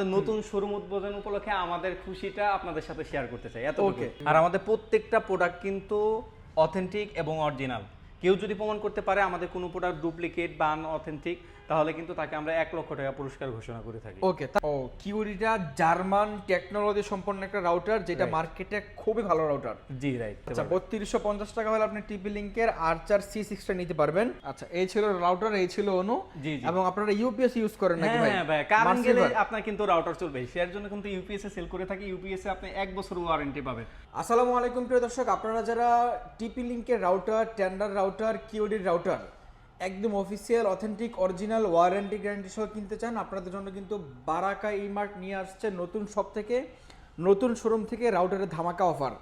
আমাদের নতুন শোরুম উদ্বোধন উপলক্ষে আমাদের খুশিটা আপনাদের সাথে শেয়ার করতে চাই এত ওকে আর আমাদের প্রত্যেকটা প্রোডাক্ট কিন্তু অথেন্টিক এবং অরিজিনাল কেউ যদি প্রমাণ করতে পারে আমাদের কোনো প্রোডাক্ট ডুপ্লিকেট বা অথেন্টিক তাহলে কিন্তু তাকে আমরা এক লক্ষ টাকা পুরস্কার ঘোষণা করে থাকি। ওকে ও কিউরিটা জার্মান টেকনোলজি সম্পন্ন একটা রাউটার যেটা মার্কেটে খুবই ভালো রাউটার জি রাইট আচ্ছা বত্রিশশো পঞ্চাশ টাকা হলে আপনি টিপি লিঙ্কের আর্চার সি সিক্সটা নিতে পারবেন। আচ্ছা এই ছিল রাউটার এই ছিল অনু। জি এবং আপনারা ইউপিএস ইউজ করেন নাকি হ্যাঁ ভাই? হ্যাঁ ভাই Mark গেলে? আপনার কিন্তু রাউটার চলবে। সেটার জন্য কিন্তু ইউপিএস এ সেল করে থাকি। ইউপিএস এ আপনি এক বছর ওয়ারেন্টি পাবেন। আসসালামু আলাইকুম প্রিয় দর্শক। আপনারা যারা টিপি লিঙ্কের রাউটার টেন্ডার রাউটার কিওডির রাউটার একদম official authentic original warranty guarantee সহ কিনতে চান আপনাদের জন্য কিন্তু বারাকা ইমার্ট নিয়ে আসছে নতুন শপ থেকে নতুন শোরুম থেকে রাউটারের ধামাকা অফার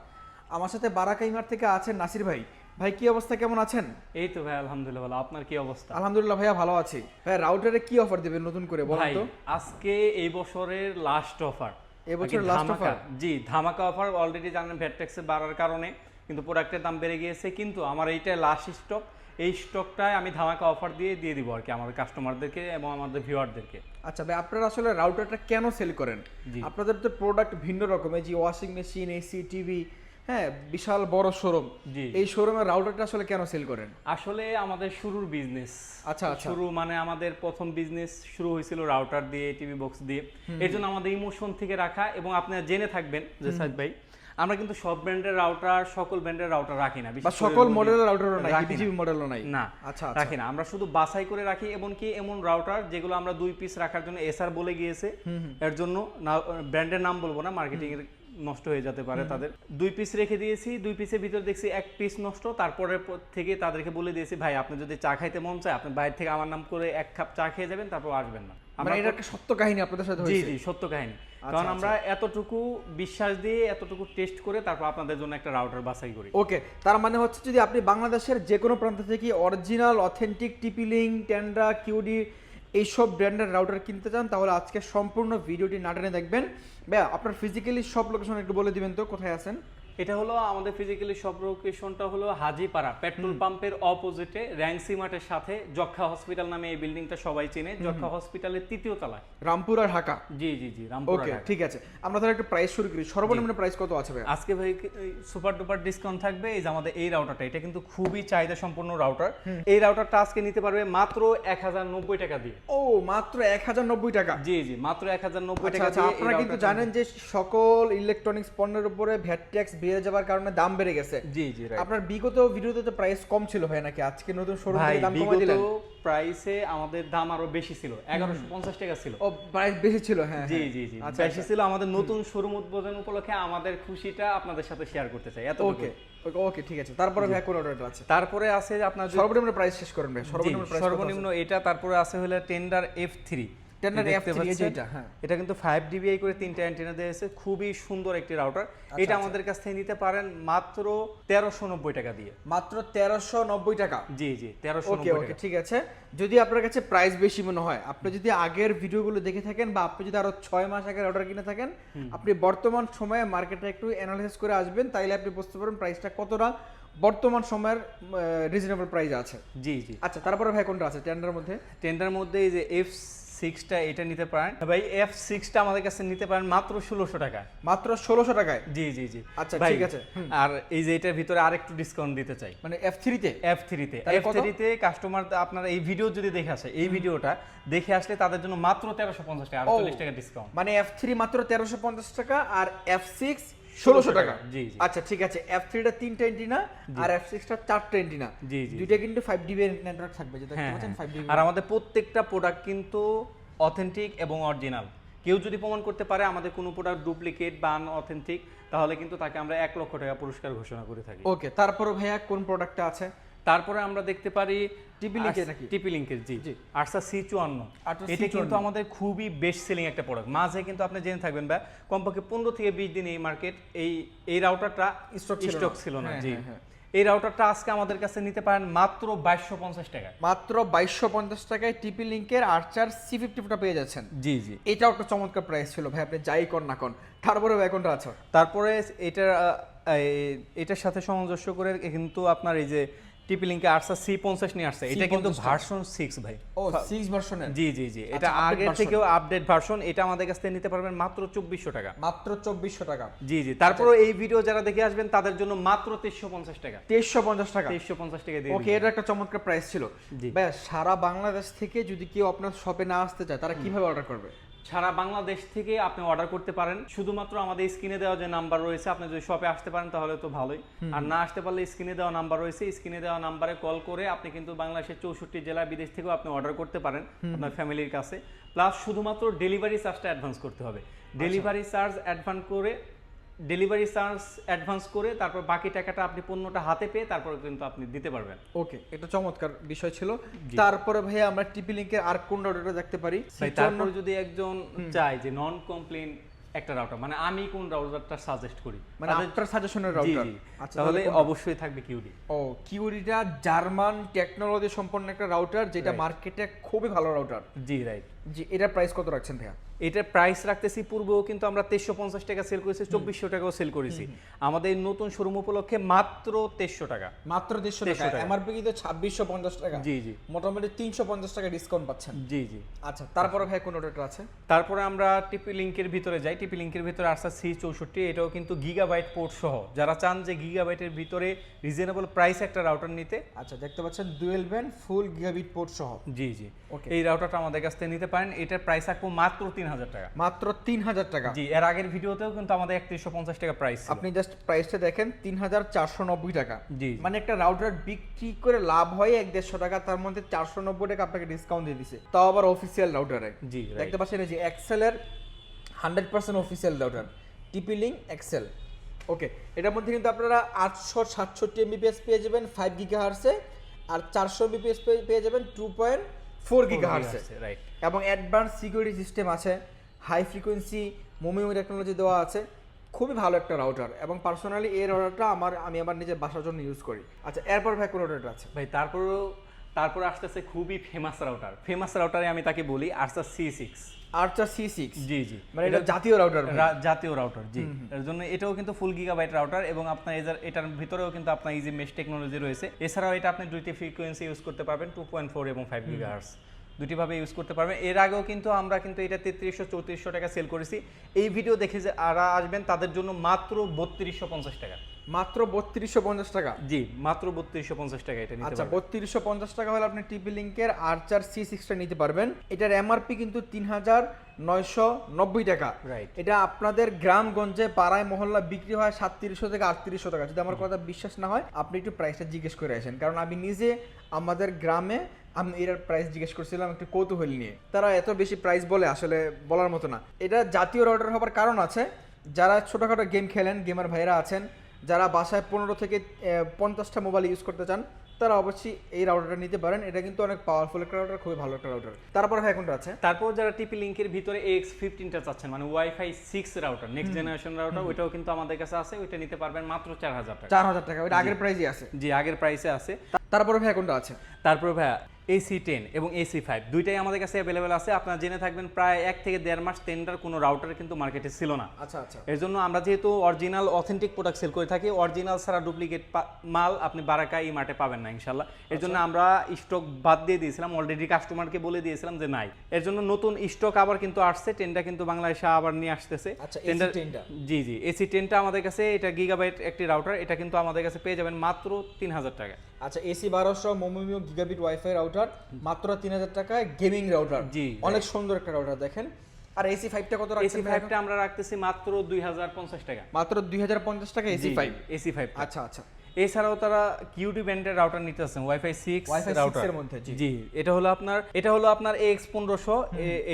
আমার সাথে বারাকা ইমার্ট থেকে আছেন নাসির ভাই। ভাই কি অবস্থা? কেমন আছেন? এই তো ভাই আলহামদুলিল্লাহ ভালো। আপনার কি অবস্থা? আলহামদুলিল্লাহ ভাইয়া ভালো আছি। ভাই রাউটারে কি অফার দেবেন নতুন করে বলুন তো? আজকে এই বছরের লাস্ট অফার এবছরের লাস্ট অফার জি ধামাকা অফার অলরেডি জানেন ভ্যাট ট্যাক্সে বাড়ার কারণে কিন্তু প্রোডাক্টের দাম বেড়ে গিয়েছে কিন্তু আমার এইটাই লাস্ট স্টক এই স্টকটায় আমি ধামাকা অফার দিয়ে দিয়ে দিব আর কি আমাদের কাস্টমারদেরকে এবং আমাদের ভিউয়ারদেরকে আচ্ছা ভাই আপনারা আসলে রাউটারটা কেন সেল করেন? আপনাদের তো প্রোডাক্ট ভিন্ন রকমের যে ওয়াশিং মেশিন এসি টিভি হ্যাঁ বিশাল বড় শোরুম জি। এই শোরুমের রাউটারটা আসলে কেন সেল করেন? আসলে আমাদের শুরুর বিজনেস আচ্ছা আচ্ছা। শুরু মানে আমাদের প্রথম বিজনেস শুরু হয়েছিল রাউটার দিয়ে টিভি বক্স দিয়ে। এর জন্য আমাদের ইমোশন থেকে রাখা এবং আপনারা জেনে থাকবেন যে সাইদ ভাই আমরা কিন্তু সব ব্র্যান্ডের রাউটার সকল ব্র্যান্ডের রাউটার রাখি না বা সকল মডেলের রাউটারও নাই বিজিবি মডেলও নাই। না আচ্ছা আচ্ছা। রাখি না। আমরা শুধু বাছাই করে রাখি এবং কি এমন রাউটার যেগুলো আমরা দুই পিস রাখার জন্য এসআর বলে গিয়েছে। এর জন্য ব্র্যান্ডের নাম বলব না মার্কেটিং এর নষ্ট হয়ে যেতে পারে তাদের। দুই পিস রেখে দিয়েছি দুই পিসের ভিতর দেখছি এক পিস নষ্ট তারপরে থেকে তাদেরকে বলে দিয়েছি ভাই আপনি যদি চা খাইতে মন চায় আপনি বাইরে থেকে আমার নাম করে এক কাপ চা খেয়ে যাবেন তারপর আসবেন না। মানে আমরা এটা একটা সত্য কাহিনী আপনাদের সাথে জি জি সত্য কাহিনী। আচ্ছা, কারণ আমরা এতটুকু বিশ্বাস দিয়ে এতটুকু টেস্ট করে তারপর আপনাদের জন্য একটা রাউটার বাছাই করি। ওকে তার মানে হচ্ছে যদি আপনি বাংলাদেশের যে কোনো প্রান্ত থেকে original authentic TP link Tenda Cudy এইসব ব্র্যান্ডের রাউটার কিনতে চান, তাহলে আজকে সম্পূর্ণ ভিডিওটি নাটানে দেখবেন। ভাইয়া, আপনার ফিজিক্যালি সব লোকেশন একটু বলে দিবেন তো, কোথায় আছেন? এটা হলো আমাদের ফিজিক্যালি সব লোকেশনটা হলো হাজিপাড়া পেট্রোল পাম্পের অপোজিটে র্যাংসি মাঠের সাথে যক্ষা হসপিটাল নামে এই বিল্ডিংটা সবাই চেনে। যক্ষা হসপিটালের তৃতীয় তলায়। রামপুর আর ঢাকা? জি জি জি রামপুরা ওকে ঠিক আছে। আমরা তাহলে একটা প্রাইস শুরু করি। সর্বনিম্ন প্রাইস কত আছে ভাই আজকে ভাই সুপার ডুপার ডিসকাউন্ট থাকবে। এই যে আমাদের এই রাউটারটা এটা কিন্তু খুবই চাহিদা সম্পন্ন রাউটার এই রাউটারটা আজকে নিতে পারবে মাত্র এক হাজার নব্বই টাকা দিয়ে। ও মাত্র এক হাজার নব্বই টাকা? জি জি মাত্র এক হাজার নব্বই আচ্ছা টাকা আচ্ছা আপনারা কিন্তু জানেন যে সকল ইলেকট্রনিক্স পণ্যের উপরে ভ্যাট ট্যাক্স বেড়ে যাওয়ার কারণে দাম বেড়ে গেছে। জি জি আপনার বিগত ভিডিওতে তো প্রাইস কম ছিল ভাই নাকি? আজকে নতুন শোরুম থেকে দাম কমাই বিগত দিলেন প্রাইসে আমাদের দাম আরও বেশি ছিল এগারোশো পঞ্চাশ টাকা ছিল। ও প্রাইস বেশি ছিল হ্যাঁ জি হ্যাঁ। জি জি আচ্ছা বেশি ছিল আমাদের নতুন শোরুম উদ্বোধন উপলক্ষে আমাদের খুশিটা আপনাদের সাথে শেয়ার করতে চাই এত ওকে ওকে ঠিক আছে। তারপরে ভাই কোন অর্ডারটা আছে? তারপরে আছে আপনার সর্বনিম্ন প্রাইস শেষ করেন ভাই সর্বনিম্ন প্রাইস সর্বনিম্ন এটা তারপরে আছে হলো টেন্ডার এফ থ্রি F3 এই যে পাচ্ছেন? এটা, হ্যাঁ। কিন্তু ফাইভ ডিবিআই করে তিনটা অ্যান্টেনা দিয়েছে খুবই সুন্দর একটি রাউটার আচ্ছা, এটা আমাদের কাছ থেকে নিতে পারেন মাত্র তেরোশো নব্বই টাকা দিয়ে। মাত্র তেরোশো নব্বই টাকা? জি জি তেরোশো ওকে ওকে ঠিক আছে। যদি আপনার কাছে প্রাইস বেশি মনে হয় আপনি যদি আগের ভিডিওগুলো দেখে থাকেন বা আপনি যদি আরও ছয় মাস আগের অর্ডার কিনে থাকেন আপনি বর্তমান সময়ে মার্কেটে একটু অ্যানালাইসিস করে আসবেন তাইলে আপনি বুঝতে পারবেন প্রাইসটা কতটা বর্তমান সময়ের রিজনেবল প্রাইস আছে। জি জি। আচ্ছা তারপরে ভাই কোনটা আছে? টেন্ডার মধ্যে? টেন্ডার মধ্যে এই যে এফ সিক্সটা এটা নিতে পারেন। ভাই এফ সিক্সটা আমাদের কাছে নিতে পারেন মাত্র ষোলোশো টাকা। মাত্র ষোলোশো টাকায়? জি জি জি। আচ্ছা, ঠিক আছে। আর এই যে এটার ভিতরে আরেকটু ডিসকাউন্ট দিতে চাই। মানে এফ থ্রিতে এফ থ্রিতে এফ? থ্রিতে কাস্টমার আপনারা এই ভিডিও যদি দেখে আসে এই ভিডিওটা দেখে আসলে তাদের জন্য মাত্র তেরোশো পঞ্চাশ টাকা আটচল্লিশ টাকা ডিসকাউন্ট মানে এফ থ্রি মাত্র তেরোশো পঞ্চাশ টাকা আর এফ সিক্স ষোলোশো টাকা। জি। আচ্ছা ঠিক আছে। এফ থ্রিটা তিনটা এন্টিনা আর এফ সিক্সটা চারটা এন্টিনা জি, জি, দুইটা কিন্তু ফাইভ ডিবি নেটওয়ার্ক থাকবে যেটা দেখতে হ্যাঁ ফাইভ ডিবি আর আমাদের প্রত্যেকটা প্রোডাক্ট কিন্তু অথেন্টিক এবং অরিজিনাল কেউ যদি প্রমাণ করতে পারে আমাদের কোনো প্রোডাক্ট ডুপ্লিকেট বা অথেন্টিক তাহলে কিন্তু তাকে আমরা এক লক্ষ টাকা পুরস্কার ঘোষণা করে থাকি। ওকে তারপরে ভাইয়া কোন প্রোডাক্টটা আছে? তারপরে আমরা দেখতে পারি TP Link নাকি? টিপি লিঙ্কের জি। জি। সি চুয়ান্ন। এটা কিন্তু আমাদের খুবই বেস্ট সেলিং একটা প্রোডাক্ট মাঝে কিন্তু আপনি জেনে থাকবেন বা কমপক্ষে পনেরো থেকে বিশ দিন এই মার্কেট এই এই রাউটারটা Stock স্টক ছিল না হ্যাঁ, জি। হ্যাঁ, হ্যাঁ। এই রাউটারটা আজকে আমাদের কাছে নিতে পারেন মাত্র বাইশশো পঞ্চাশ টাকা মাত্র বাইশশো পঞ্চাশ টাকায় টিপি লিঙ্কের আর্চার সি ফিফটিটা পেয়ে যাচ্ছেন। জি জি। এটাও একটা চমৎকার প্রাইস ছিল ভাই আপনি যাই কর না কর। তারপরে কোনটা আছে? তারপরে এটার এটার সাথে সামঞ্জস্য করে কিন্তু আপনার এই যে টিপি লিঙ্কে আর্সা সি পঞ্চাশ নিয়ে আসছে। এটা কিন্তু ভার্সন সিক্স ভাই। ও সিক্স ভার্সনের জি জি জি। এটা আচ্ছা, আগের থেকেও আপডেট ভার্সন এটা আমাদের কাছ থেকে নিতে পারবেন মাত্র চব্বিশশো টাকা। মাত্র চব্বিশশো টাকা। জি জি। তারপরে এই ভিডিও যারা দেখে আসবেন তাদের জন্য মাত্র তেইশশো পঞ্চাশ টাকা। তেইশশো পঞ্চাশ টাকা? তেইশশো পঞ্চাশ টাকা দিয়ে ওকে এটা একটা চমৎকার প্রাইস ছিল। জি। ভাইয়া সারা বাংলাদেশ থেকে যদি কেউ আপনার শপে না আসতে চায় তারা কীভাবে অর্ডার করবে? সারা বাংলাদেশ থেকে আপনি অর্ডার করতে পারেন। শুধুমাত্র আমাদের স্ক্রিনে দেওয়া যে নাম্বার রয়েছে আপনি যদি শপে আসতে পারেন তাহলে তো ভালোই। আর না আসতে পারলে স্ক্রিনে দেওয়া নাম্বার রয়েছে স্ক্রিনে দেওয়া নাম্বারে কল করে আপনি কিন্তু বাংলাদেশের চৌষট্টি জেলা বিদেশ থেকেও আপনি অর্ডার করতে পারেন আপনার ফ্যামিলির কাছে। প্লাস শুধুমাত্র ডেলিভারি চার্জটা অ্যাডভান্স করতে হবে। ডেলিভারি চার্জ অ্যাডভান্স করে ডেলিভারি চার্জ অ্যাডভান্স করে তারপর বাকি টাকাটা আপনি পণ্যটা হাতে পেয়ে তারপর কিন্তু আপনি দিতে পারবেন। ওকে এটা চমৎকার বিষয় ছিল। তারপরে ভাইয়া আমরা টিপি লিঙ্কের আর কোন রাউটারটা দেখতে পারি? ভাই তারপর যদি একজন চায় যে নন কমপ্লেন একটা রাউটার মানে আমি কোন রাউটারটা সাজেস্ট করি? মানে আপনার সাজেশনের রাউটার আচ্ছা তাহলে অবশ্যই থাকবে কিউডি ও কিউরিটা জার্মান টেকনোলজি সম্পন্ন একটা রাউটার যেটা মার্কেটে খুবই ভালো রাউটার জি রাইট জি এটার প্রাইস কত রাখছেন ভাইয়া? এটার প্রাইস রাখতেছি পূর্বেও কিন্তু আমরা তেইশশো পঞ্চাশ টাকা সেল করেছি চব্বিশশো টাকাও সেল করেছি। আমাদের নতুন শোরুম উপলক্ষে মাত্র তেইশশো টাকা। মাত্র 1300 টাকা। এমআরপি কিন্তু ছাব্বিশশো পঞ্চাশ টাকা। জি জি। মোটামুটি তিনশো পঞ্চাশ টাকা ডিসকাউন্ট পাচ্ছেন। জি জি। আচ্ছা তারপরে ভাই কোন রাউটার আছে? তারপরে আমরা টিপি লিঙ্কের ভিতরে যাই। টিপি লিঙ্কের ভিতরে আসা সি চৌষট্টি এটাও কিন্তু গিগাবাইট পোর্ট সহ। যারা চান যে গিগাবাইটের ভিতরে রিজনেবল প্রাইস একটা রাউটার নিতে আচ্ছা দেখতে পাচ্ছেন dual band full gigabit port সহ। জি জি। ওকে এই রাউটারটা আমাদের কাছ থেকে নিতে পারেন। এটার প্রাইস রাখব মাত্র তিন হাজার টাকা। মাত্র তিন হাজার টাকা। জি এর আগের ভিডিওতেও কিন্তু আমাদের একত্রিশশো পঞ্চাশ টাকা প্রাইস আপনি জাস্ট প্রাইসটা দেখেন তিন হাজার চারশো নব্বই টাকা। জি মানে একটা রাউটার বিক্রি করে লাভ হয় এক দেড়শো টাকা তার মধ্যে চারশো নব্বই টাকা আপনাকে ডিসকাউন্ট দিয়ে দিছে। তাও আবার অফিসিয়াল রাউটারে জি দেখতে পাচ্ছেন এই যে এক্সেলের hundred percent official router TP link Excel okay এটার মধ্যে কিন্তু আপনারা আটশো সাতষট্টি এমবিপিএস পেয়ে যাবেন ফাইভ গিগা হার্সে আর চারশো এমবিপিএস পেয়ে যাবেন টু পয়েন্ট ফোর গিগা হার্সে রাইট এবং অ্যাডভান্স সিকিউরিটি সিস্টেম আছে হাই ফ্রিকোয়েন্সি মোমিও টেকনোলজি দেওয়া আছে খুবই ভালো একটা রাউটার এবং পার্সোনালি এই রাউটারটা আমার আমি আমার নিজের বাসার জন্য ইউজ করি। আচ্ছা এরপর ভাই কোন রাউটার আছে? ভাই তারপরেও তারপরে আসতেছে খুবই ফেমাস রাউটার ফেমাস রাউটারে আমি তাকে বলি Archer C six Archer C six জি জি। মানে এটা জাতীয় রাউটার জাতীয় রাউটার জি। এর জন্য এটাও কিন্তু ফুল গিগাবাইট রাউটার এবং আপনার এটার ভিতরেও কিন্তু আপনার ইজি মেশ টেকনোলজি রয়েছে এছাড়াও এটা আপনি দুইটি ফ্রিকোয়েন্সি ইউজ করতে পারবেন টু পয়েন্ট ফোর এবং ফাইভ গিগাহার্স দুটি ভাবে ইউজ করতে পারবেন। এর আগেও কিন্তু আমরা কিন্তু এটা তেত্রিশশো চৌত্রিশশো টাকা সেল করেছি। এই ভিডিও দেখে যে যারা আসবেন তাদের জন্য মাত্র বত্রিশশো পঞ্চাশ টাকা। মাত্র বত্রিশশো পঞ্চাশ টাকা। জি মাত্র বত্রিশশো পঞ্চাশ টাকা এটা আচ্ছা বত্রিশশো পঞ্চাশ টাকা হলে আপনি টিপি লিঙ্কের আর্চার সি সিক্সটা নিতে পারবেন। এটার এমআরপি কিন্তু তিন হাজার নয়শো নব্বই টাকা। Right. এটা আপনাদের গ্রামগঞ্জে পাড়ায় মহল্লা বিক্রি হয় সাতত্রিশশো থেকে আটত্রিশশো টাকা। যদি আমার কথা বিশ্বাস না হয় আপনি একটু প্রাইসটা জিজ্ঞেস করে আসেন। কারণ আমি নিজে আমাদের গ্রামে আমি এটার প্রাইস জিজ্ঞেস করছিলাম একটু কৌতূহল নিয়ে। তারা এত বেশি প্রাইস বলে আসলে বলার মতো না। এটা জাতীয় রাউটার হবার কারণ আছে। যারা ছোটোখাটো গেম খেলেন গেমার ভাইরা আছেন যারা বাসায় পনেরো থেকে পঞ্চাশটা মোবাইল ইউজ করতে চান তারা অবশ্যই এই রাউটারটা নিতে পারেন। এটা কিন্তু অনেক পাওয়ারফুল একটা রাউটার খুবই ভালো একটা রাউটার তারপর ভাই কোনটা আছে। তারপর যারা টিপি লিঙ্কের ভিতরে এক্স ফিফটিনটা চাচ্ছেন মানে WiFi six router next generation router ওইটাও কিন্তু আমাদের কাছে আছে ওইটা নিতে পারবেন মাত্র চার হাজার টাকা। চার হাজার টাকা ওইটা আগের প্রাইসে আছে। জি আগের প্রাইসে আছে। তারপরে ভাই কোনটা আছে? তারপরে ভাইয়া এসি টেন এবং এসি ফাইভ দুইটাই আমাদের কাছে অ্যাভেলেবেল আছে। আপনারা জেনে থাকবেন প্রায় এক থেকে দেড় মাস টেন্ডার কোনো রাউটার কিন্তু মার্কেটে ছিল না। আচ্ছা আচ্ছা। এর জন্য আমরা যেহেতু অরিজিনাল অথেন্টিক প্রোডাক্ট সেল করে থাকি অরিজিনাল ছাড়া ডুপ্লিকেট মাল আপনি বারাকা এই মার্টে পাবেন না ইনশাল্লাহ এর জন্য আমরা স্টক বাদ দিয়ে দিয়েছিলাম অলরেডি কাস্টমারকে বলে দিয়েছিলাম যে নাই। এর জন্য নতুন স্টক আবার কিন্তু আসছে টেনটা কিন্তু বাংলাদেশে আবার নিয়ে আসতেছে। আচ্ছা, টেন্ডার জি জি এসি টেনটা আমাদের কাছে এটা গিগাবাইট একটি রাউটার এটা কিন্তু আমাদের কাছে পেয়ে যাবেন মাত্র তিন হাজার টাকা আচ্ছা এসি বারোশো মোমিমিও গিগাবিট ওয়াইফাই রাউটার মাত্র তিন হাজার টাকায় গেমিং রাউটার জি, অনেক সুন্দর একটা রাউটার দেখেন। আর এসি ফাইভটা কত এসি ফাইভটা আমরা রাখতেছি মাত্র দুই হাজার পঞ্চাশ টাকা। মাত্র দুই হাজার পঞ্চাশ টাকা এসি ফাইভ এসি ফাইভ আচ্ছা আচ্ছা। এছাড়াও তারা কিউটি ব্যান্ডের রাউটার নিতে আছেন ওয়াইফাই সিক্স রাউটার এর মধ্যে, জি। এটা হলো আপনার এটা হলো আপনার এক্স পনেরোশো।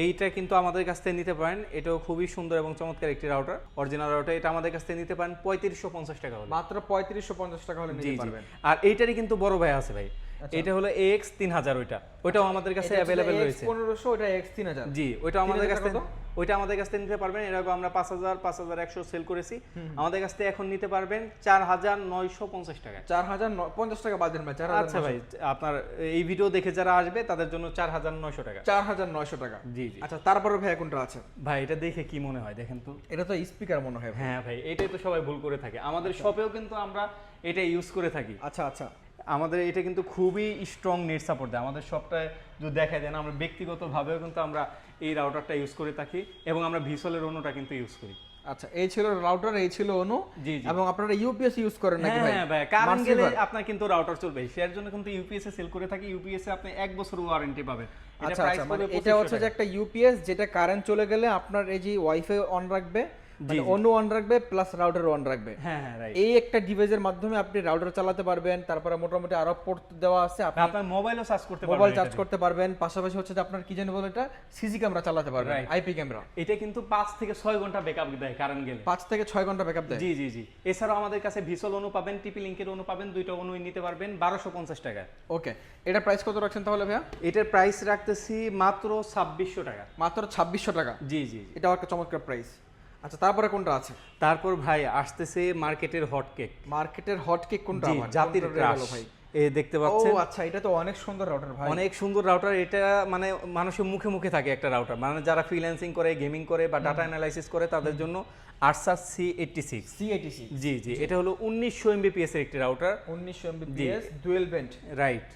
এইটা কিন্তু আমাদের কাছ থেকে নিতে পারেন। এটাও খুবই সুন্দর এবং চমৎকার একটি রাউটার অরিজিনাল রাউটার এটা আমাদের কাছ থেকে নিতে পারেন পঁয়ত্রিশশো পঞ্চাশ টাকা হলে। মাত্র পঁয়ত্রিশশো পঞ্চাশ টাকা হলে নিতে পারবেন। আর এইটারই কিন্তু বড় ভাই আছে ভাই। এটা হলো এক্স তিন হাজার ওইটা। ওইটাও আমাদের কাছে অ্যাভেলেবেল রয়েছে। পনেরোশো ওটা এক্স তিন হাজার জি ওইটা আমাদের 3000 কাছ ওইটা আমাদের কাছ থেকে নিতে পারবেন। এরকম আমরা পাঁচ হাজার পাঁচ হাজার একশো সেল করেছি। আমাদের কাছ থেকে এখন নিতে পারবেন চার হাজার নয়শো পঞ্চাশ টাকা। চার হাজার ন- পঞ্চাশ টাকা বাদ দেন ভাই আচ্ছা ভাই আপনার এই ভিডিও দেখে যারা আসবে তাদের জন্য চার হাজার নয়শো টাকা। চার হাজার নয়শো টাকা। জি জি। আচ্ছা তারপরে ভাই কোনটা আছে? ভাই এটা দেখে কি মনে হয় দেখেন তো। এটা তো স্পিকার মনে হয় হ্যাঁ ভাই এটাই তো সবাই ভুল করে থাকে। আমাদের শপেও কিন্তু আমরা এটা ইউজ করে থাকি। আচ্ছা আচ্ছা। আমাদের এটা কিন্তু খুবই স্ট্রং নেট সাপোর্ট দেয়। আমাদের সবটায় যদি দেখা যায় না আমরা ব্যক্তিগতভাবেও কিন্তু আমরা এই রাউটারটা ইউজ করে থাকি এবং আমরা ভিসলের অন্যটা কিন্তু ইউজ করি। আচ্ছা এই ছিল রাউটার এই ছিল অনু জি, জি। এবং আপনারা ইউপিএস ইউজ করেন নাকি হ্যাঁ ভাই? হ্যাঁ ভাই কারেন্ট গেলে আপনার কিন্তু রাউটার চলবে। সেটার জন্য কিন্তু ইউপিএস এ সেল করে থাকি। ইউপিএস এ আপনি এক বছর ওয়ারেন্টি পাবেন। এটা আচ্ছা প্রাইস আচ্ছা মানে এটা হচ্ছে যে একটা ইউপিএস যেটা কারেন্ট চলে গেলে আপনার এই যে ওয়াইফাই অন রাখবে মানে অন্য অন রাখবে প্লাস রাউটার অন রাখবে। হ্যাঁ হ্যাঁ রাইট এই একটা ডিভাইসের মাধ্যমে আপনি রাউটার চালাতে পারবেন তারপরে মোটামুটি আরও পোর্ট দেওয়া আছে আপনি আপনার মোবাইলও চার্জ করতে পারবেন মোবাইল চার্জ করতে পারবেন পাশাপাশি হচ্ছে যে আপনার কি জানি বলে এটা সিসি ক্যামেরা চালাতে পারবেন আইপি ক্যামেরা এটা কিন্তু থেকে ছয় ঘণ্টা ব্যাকআপ দেয় কারেন্ট গেলে। থেকে ঘণ্টা ব্যাকআপ দেয়। জি জি জি। এছাড়াও আমাদের কাছে ভিসল অনু পাবেন টিপি লিঙ্কের অনু পাবেন দুইটা অনু নিতে পারবেন বারোশো পঞ্চাশ টাকা। ওকে এটা প্রাইস কত রাখছেন তাহলে ভাইয়া? এটার প্রাইস রাখতেছি মাত্র ছাব্বিশশো টাকা। মাত্র ছাব্বিশশো টাকা। জি জি জি। এটাও একটা চমৎকার প্রাইস আচ্ছা তারপরে কোনটা আছে? তারপর ভাই আসতেছে মার্কেটের হট কেক মার্কেটের হট কেক কোনটা? জাতির ক্রাশ ভাই? এ দেখতে পাচ্ছেন? ও আচ্ছা এটা তো অনেক সুন্দর রাউটার ভাই। অনেক সুন্দর রাউটার এটা মানে মানুষের মুখে মুখে থাকে একটা রাউটার মানে যারা ফ্রিল্যান্সিং করে গেমিং করে বা ডাটা অ্যানালাইসিস করে তাদের জন্য আরসাস সি এইটটি সিক্স সিএটিসি জি জি এটা হলো উনিশশো এমবিপিএস এর একটি রাউটার উনিশশো এমবিপিএস ডুয়েল বেন্ট রাইট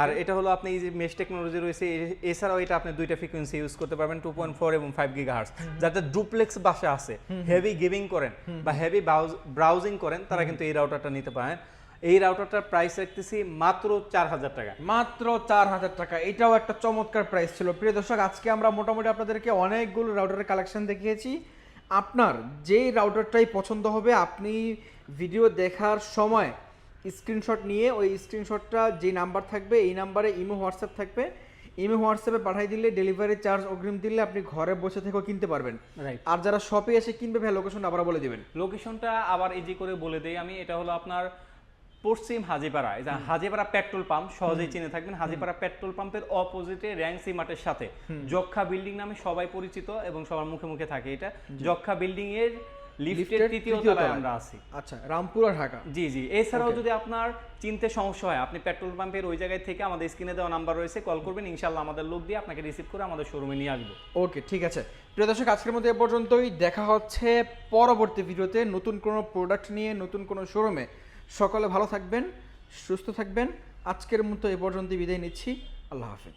আর এটা হলো আপনি এই যে মেশ টেকনোলজি রয়েছে এছাড়াও এটা আপনি দুইটা ফ্রিকোয়েন্সি ইউজ করতে পারবেন টু পয়েন্ট ফোর এবং ফাইভ গিগা হার্স যাদের ডুপ্লেক্স বাসা আছে হেভি গেমিং করেন বা হেভি ব্রাউজিং করেন তারা কিন্তু এই রাউটারটা নিতে পারেন। এই রাউটারটার প্রাইস রাখতেছি মাত্র চার হাজার টাকা। মাত্র চার হাজার টাকা। এটাও একটা চমৎকার প্রাইস ছিল। প্রিয় দর্শক আজকে আমরা মোটামুটি আপনাদেরকে অনেকগুলো রাউটারের কালেকশন দেখিয়েছি। আপনার যেই রাউটারটাই পছন্দ হবে আপনি ভিডিও দেখার সময় স্ক্রিনশট নিয়ে ওই স্ক্রিনশটটা যে নাম্বার থাকবে এই নাম্বারে ইমো হোয়াটসঅ্যাপ থাকবে। ইমো হোয়াটসঅ্যাপে পাঠিয়ে দিলে ডেলিভারি চার্জ অগ্রিম দিলে আপনি ঘরে বসে থেকেও কিনতে পারবেন। রাইট আর যারা শপে এসে কিনবে ভাই লোকেশন আবার বলে দেবেন। লোকেশনটা আবার ইজি করে বলে দেই আমি। এটা হলো আপনার পশ্চিম হাজিপাড়া। এই হাজিপাড়া পেট্রোল পাম্প সহজেই চিনে থাকবেন। হাজিপাড়া পেট্রোল পাম্পের অপোজিটে র্যাংসি মাঠের সাথে। যক্ষা বিল্ডিং নামে সবাই পরিচিত এবং সবার মুখে মুখে থাকে এটা। যক্ষা বিল্ডিং এর লিফটের তৃতীয় তলায়। আমরা আছি। আচ্ছা রামপুরা ঢাকা। জি জি। এছাড়াও যদি আপনার চিনতে সমস্যা হয় আপনি পেট্রোল পাম্পের ওই জায়গায় থেকে আমাদের স্ক্রিনে দেওয়া নাম্বার রয়েছে কল করবেন ইনশাল্লাহ আমাদের লোক দিয়ে আপনাকে রিসিভ করে আমাদের শোরুমে নিয়ে আসব। ওকে ঠিক আছে। প্রিয় দর্শক আজকের মতো এ পর্যন্তই। দেখা হচ্ছে পরবর্তী ভিডিওতে নতুন কোনো প্রোডাক্ট নিয়ে নতুন কোনো শোরুমে সকলে ভালো থাকবেন সুস্থ থাকবেন। আজকের মতো এ পর্যন্তই বিদায় নিচ্ছি। আল্লাহ হাফেজ।